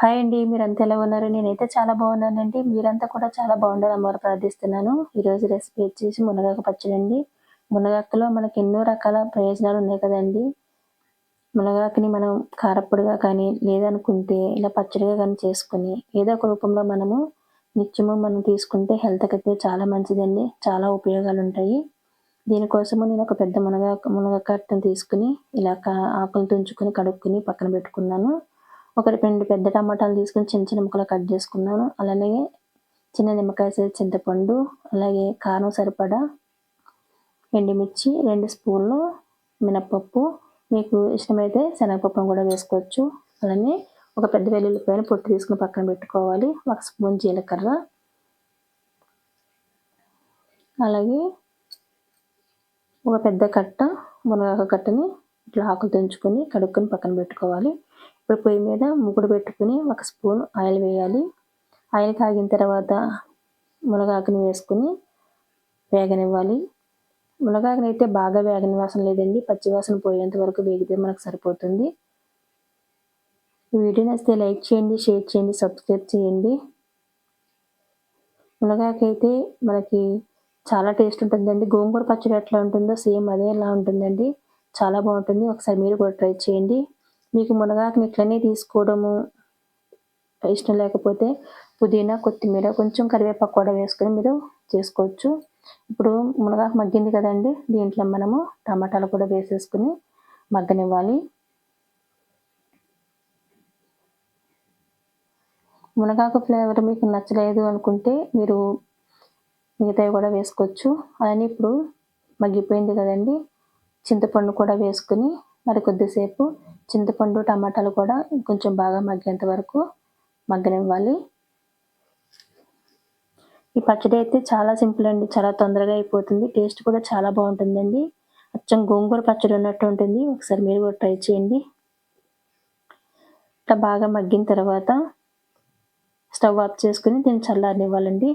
Hi అండి మీరంతా ఎలా ఉన్నారు? నేనైతే చాలా బాగున్నానండి. మీరంతా కూడా చాలా బాగుండాలని అమ్మవారు ప్రార్థిస్తున్నాను. ఈరోజు రెసిపీ వచ్చేసి మునగాకు పచ్చడి అండి. మునగాకులో మనకి ఎన్నో రకాల ప్రయోజనాలు ఉన్నాయి కదండి. మునగాకుని మనం కారప్పొడిగా కానీ లేదనుకుంటే ఇలా పచ్చడిగా కానీ చేసుకుని ఏదో ఒక రూపంలో మనము నిత్యము మనం తీసుకుంటే హెల్త్కి అయితే చాలా మంచిదండి. చాలా ఉపయోగాలు ఉంటాయి. దీనికోసము నేను ఒక పెద్ద మునగా మునగకట్టను తీసుకుని ఇలా ఆకులు తుంచుకొని కడుక్కుని పక్కన పెట్టుకున్నాను. ఒక రెండు పెద్ద టమాటాలు తీసుకొని చిన్న చిన్న ముక్కలు కట్ చేసుకున్నాను. అలానే చిన్న నిమ్మకాయ సైజ్ చింతపండు అలాగే కారం సరిపడా ఎండుమిర్చి రెండు స్పూన్లు మినప్పప్పు. మీకు ఇష్టమైతే శనగపప్పును కూడా వేసుకోవచ్చు. అలానే ఒక పెద్ద వెల్లుల్లిపాయను పొట్టు తీసుకుని పక్కన పెట్టుకోవాలి. ఒక స్పూన్ జీలకర్ర. అలాగే ఒక పెద్ద కట్ట మునగాకు కట్టని ఇట్లా ఆకులు తెంచుకొని కడుక్కొని పక్కన పెట్టుకోవాలి. ఇప్పుడు పొయ్యి మీద ముగ్గుడు పెట్టుకుని ఒక స్పూన్ ఆయిల్ వేయాలి. ఆయిల్ కాగిన తర్వాత మునగాకుని వేసుకుని వేగనివ్వాలి. మునగాకుని అయితే బాగా వేగనివాసన లేదండి. పచ్చివాసన పోయేంత వరకు వేగితే మనకు సరిపోతుంది. ఈ వీడియో నచ్చితే లైక్ చేయండి షేర్ చేయండి సబ్స్క్రైబ్ చేయండి. మునగాకైతే అయితే మనకి చాలా టేస్ట్ ఉంటుందండి. గోంగూర పచ్చడి ఎట్లా ఉంటుందో సేమ్ అదే ఎలా ఉంటుందండి. చాలా బాగుంటుంది. ఒకసారి మీరు కూడా ట్రై చేయండి. మీకు మునగాకుని ఇట్లనే తీసుకోవడము. ఇష్టం లేకపోతే పుదీనా కొత్తిమీర కొంచెం కరివేపాకు కూడా వేసుకొని మీరు చేసుకోవచ్చు. ఇప్పుడు మునగాకు మగ్గింది కదండి దీంట్లో మనము టమాటాలు కూడా వేసేసుకుని మగ్గనివ్వాలి. మునగాకు ఫ్లేవర్ మీకు నచ్చలేదు అనుకుంటే మీరు మిగతావి కూడా వేసుకోవచ్చు. అలానే ఇప్పుడు మగ్గిపోయింది కదండి చింతపండు కూడా వేసుకుని మరి కొద్దిసేపు చింతపండు టమాటాలు కూడా కొంచెం బాగా మగ్గేంత వరకు మగ్గనివ్వాలి. ఈ పచ్చడి అయితే చాలా సింపుల్ అండి చాలా తొందరగా అయిపోతుంది టేస్ట్ కూడా చాలా బాగుంటుందండి. అచ్చం గోంగూర పచ్చడి ఉన్నట్టు ఉంటుంది ఒకసారి మీరు కూడా ట్రై చేయండి. ఇట్లా బాగా మగ్గిన తర్వాత స్టవ్ ఆఫ్ చేసుకుని దీన్ని చల్లారనివ్వాలండి.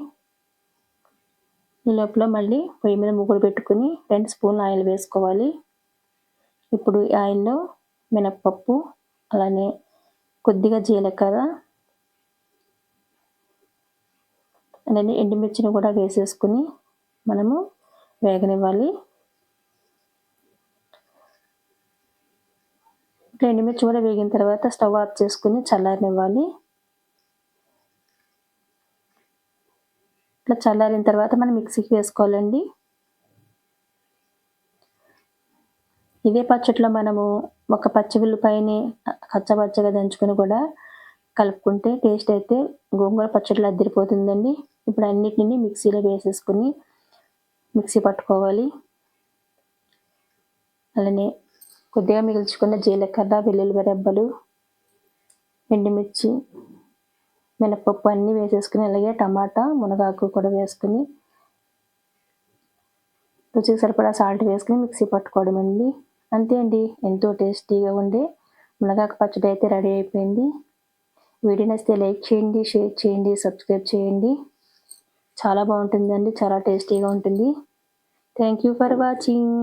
ఈ లోపల మళ్ళీ పొయ్యి మీద ముగ్గురు పెట్టుకుని రెండు స్పూన్లు ఆయిల్ వేసుకోవాలి. ఇప్పుడు ఆయిల్లో మినప్పప్పు అలానే కొద్దిగా జీలకర్ర అలానే ఎండుమిర్చిని కూడా వేసేసుకుని మనము వేగనివ్వాలి. ఎండుమిర్చి కూడా వేగిన తర్వాత స్టవ్ ఆఫ్ చేసుకుని చల్లారనివ్వాలి. ఇట్లా చల్లారిన తర్వాత మనం మిక్సీకి వేసుకోవాలండి. ఇదే పచ్చట్లో మనము ఒక పచ్చి ఉల్లిపాయని కచ్చపచ్చగా దంచుకొని కూడా కలుపుకుంటే టేస్ట్ అయితే గోంగూర పచ్చడిలో అద్దరిపోతుందండి. ఇప్పుడు అన్నిటిని మిక్సీలో వేసేసుకుని మిక్సీ పట్టుకోవాలి. అలానే కొద్దిగా మిగిల్చుకున్న జీలకర్ర వెల్లుల్లి రెబ్బలు ఎండుమిర్చి మినపప్పు అన్నీ వేసేసుకుని అలాగే టమాటా మునగాకు కూడా వేసుకుని రుచికి సరిపడా సాల్ట్ వేసుకుని మిక్సీ పట్టుకోవడం అండి అంతే అండి. ఎంతో టేస్టీగా ఉండే మునగాకు పచ్చడి అయితే రెడీ అయిపోయింది. వీడియో నచ్చితే లైక్ చేయండి షేర్ చేయండి సబ్స్క్రైబ్ చేయండి. చాలా బాగుంటుందండి. చాలా టేస్టీగా ఉంటుంది. Thank you for watching.